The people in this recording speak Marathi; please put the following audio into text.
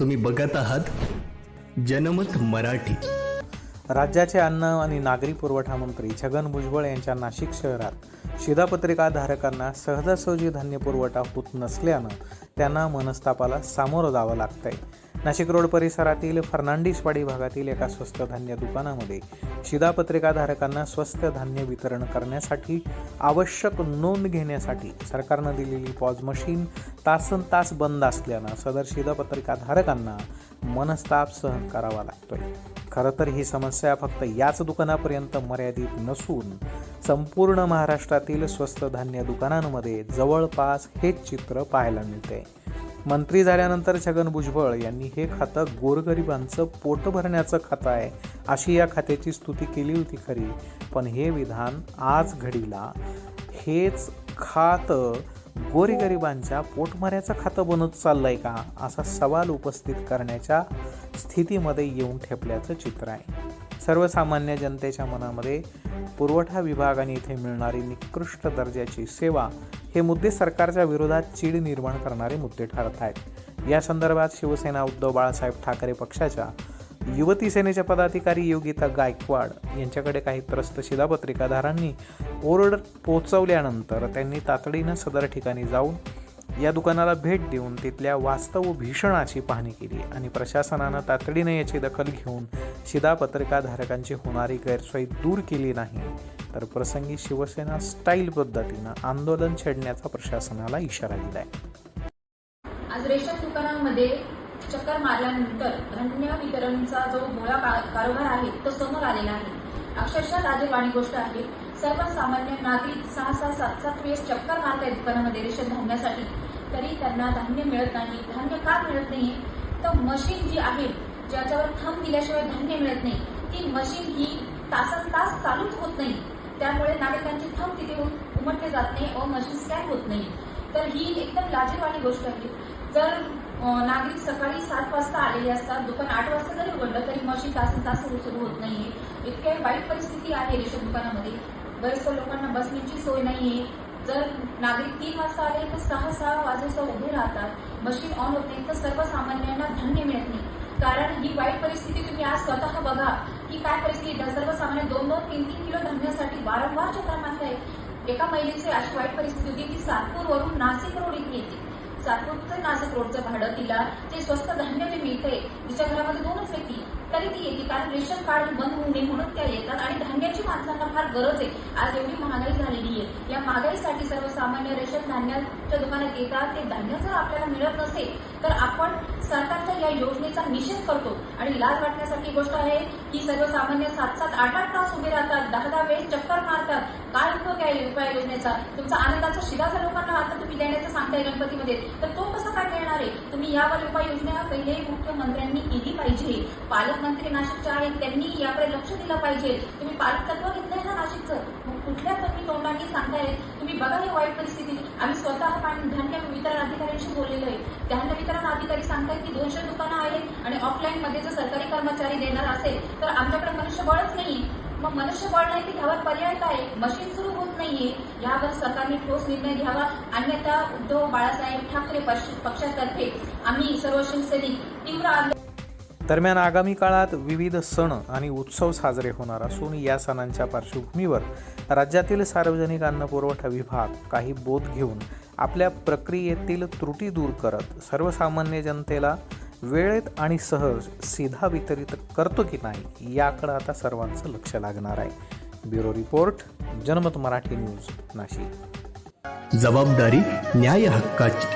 तुम्ही बघत आहात जनमत मराठी. राज्याचे अन्न आणि नागरी पुरवठा मंत्री छगन भुजबळ यांच्या नाशिक शहरात शिधापत्रिका धारकांना सहजासहजी धान्य पुरवठा होत नसल्यानं त्यांना मनस्तापाला सामोरं जावं लागतंय. नाशिक रोड परिसरातील फर्नांडिसवाडी भागातील एका स्वस्त धान्य दुकानामध्ये शिधापत्रिका धारकांना स्वस्त धान्य वितरण करण्यासाठी आवश्यक नोंद घेण्यासाठी सरकारनं दिलेली पॉज मशीन तासन तास बंद असल्यानं सदर शिधापत्रिका धारकांना मनस्ताप सहन करावा लागतोय. खरं तर ही समस्या फक्त याच दुकानापर्यंत मर्यादित नसून संपूर्ण महाराष्ट्रातील स्वस्त धान्य दुकानांमध्ये जवळपास हेच चित्र पाहायला मिळते मंत्री झाल्यानंतर छगन भुजबळ यांनी हे खातं गोरगरिबांचं पोट भरण्याचं खातं आहे अशी या खात्याची स्तुती केली होती खरी. पण हे विधान आज घडीला हेच खातं गोरगरिबांच्या पोटमऱ्याचं खातं बनत चाललंय का असा सवाल उपस्थित करण्याच्या स्थितीमध्ये येऊन ठेपल्याचं चित्र आहे. सर्वसामान्य जनतेच्या मनामध्ये पुरवठा विभागाने इथे मिळणारी निकृष्ट दर्जाची सेवा हे मुद्दे सरकारच्या विरोधात चीड निर्माण करणारे मुद्दे ठरत आहेत. या संदर्भात शिवसेना उद्धव बाळासाहेब ठाकरे पक्षाच्या युवती सेनेचे पदाधिकारी योगिता गायकवाड यांच्याकडे काही त्रस्त शिधापत्रिकाधारांनी ओरड पोचवल्यानंतर त्यांनी तातडीनं सदर ठिकाणी जाऊन या दुकानाला भेट देऊन तिथल्या वास्तव भीषणाची पाहणी केली आणि प्रशासनानं तातडीनं याची दखल घेऊन शिधापत्रिकाधारकांची होणारी गैरसोय दूर केली नाही. तर प्रसंगी शिवसेना स्टाईल पद्धतीनं आंदोलन छेडण्याचा प्रशासनाला इशारा दिलाय. आज रेशन दुकानांमध्ये चक्कर मारल्यानंतर धान्य वितरणचा जो भोळा कारभार आहे तो समोर आलेला आहे. अक्षरशः लाजीरवाणी गोष्ट आहे. सर्वसामान्य नागरिक सहा सहा सात सात वेळेस चक्कर मारतायत दुकानामध्ये रेशन धान्यासाठी. तरी त्यांना धान्य मिळत नाही. धान्य का मिळत नाही? तर मशीन जी आहे ज्याच्यावर थंब दिल्याशिवाय धान्य मिळत नाही ती मशीन ही तासन तास चालूच होत नाही. त्यामुळे नागरिकांची थंब तिथे उमटले जात नाही व मशीन स्कॅन होत नाही. तर ही एकदम लाजीरवाणी गोष्ट आहे. जर नागरिक सकाळी सात वाजता आलेले असतात दुकान आठ वाजता जरी उघडलं तरी मशीन तासन तास सुरू होत नाहीये. इतक्या वाईट परिस्थिती आहे रेशन दुकानामध्ये. बरेचशा लोकांना बसण्याची सोय नाहीये. जर नागरिक तीन वाजता आले तर सहा सहा वाजेसह उभे राहतात. मशीन ऑन होत नाही तर सर्वसामान्यांना धान्य मिळत नाही. कारण ही वाईट परिस्थिती तुम्ही आज स्वतः बघा. की काय परिस्थिती? सर्वसामान्य दोन दोन तीन तीन किलो धान्यासाठी वारंवार चक्रा मारताय एका महिलेची अशी वाईट परिस्थिती होती की सातपूरवरून नाशिक रोड इथे येते. सातपूरचं नाशिक रोडचं भाडं तिला ते स्वस्त धान्य जे मिळतंय तिच्या घरामध्ये दोनच व्यक्ती तरी ती येते. कारण रेशन कार्ड बंद होऊ नये म्हणून त्या येतात आणि धान्याची माणसांना फार गरज आहे. आज एवढी महागाई झालेली महागाईसाठी सर्वसामान्य रेशन धान्याच्या दुकानात येतात. ते धान्य जर आपल्याला मिळत नसेल तर आपण सरकारच्या या योजनेचा निषेध करतो. आणि लाज वाटण्यासारखी गोष्ट आहे की सर्वसामान्य सात सात आठ आठ तास उभे राहतात दहा दहा वेळेस चक्कर मारतात. काय उपयोग आहे उपाय योजनेचा? तुमचा आनंदाचा शिरा जर लोकांना आता तुम्ही देण्याचं सांगताय गणपतीमध्ये तर तो कसा काय मिळणार आहे? तुम्ही यावर उपाययोजना पहिले मुख्यमंत्र्यांनी केली पाहिजे. पालकमंत्री नाशिकचे आहेत त्यांनी याकडे लक्ष दिलं पाहिजे. तुम्ही पालक तत्व घेतलंय ना नाशिकचं? कुठल्या तुम्ही तोंडांनी सांगताय? तुम्ही बघा ही वाईट परिस्थिती. आम्ही स्वतः पाणी धान्य वितरण अधिकाऱ्यांशी बोललेलो आहे. धान्य वितरण अधिकारी सांगतायत की दोनशे दुकानं आहेत आणि ऑफलाईन मध्ये जर सरकारी कर्मचारी देणार असेल तर आमच्याकडे मनुष्यबळच नाही मग मनुष्यबळ नाही तर ह्यावर पर्याय काय? मशीन सुरू होत नाहीये. यावर सरकारने ठोस निर्णय घ्यावा. अन्यथा उद्धव बाळासाहेब ठाकरे पक्ष- पक्षातर्फे आम्ही सर्व शिवसैनिक तीव्र आंदोलन दरम्यान आगामी काळात विविध सण आणि उत्सव साजरे होणार असून या सणांच्या पार्श्वभूमीवर राज्यातील सार्वजनिक अन्न पुरवठा विभाग काही बोध घेऊन आपल्या प्रक्रियेतील त्रुटी दूर करत सर्वसामान्य जनतेला वेळेत आणि सहज सीधा वितरित करतो की नाही याकडे आता सर्वांचं लक्ष लागणार आहे. ब्युरो रिपोर्ट जनमत मराठी न्यूज नाशिक. जबाबदारी न्याय हक्काची.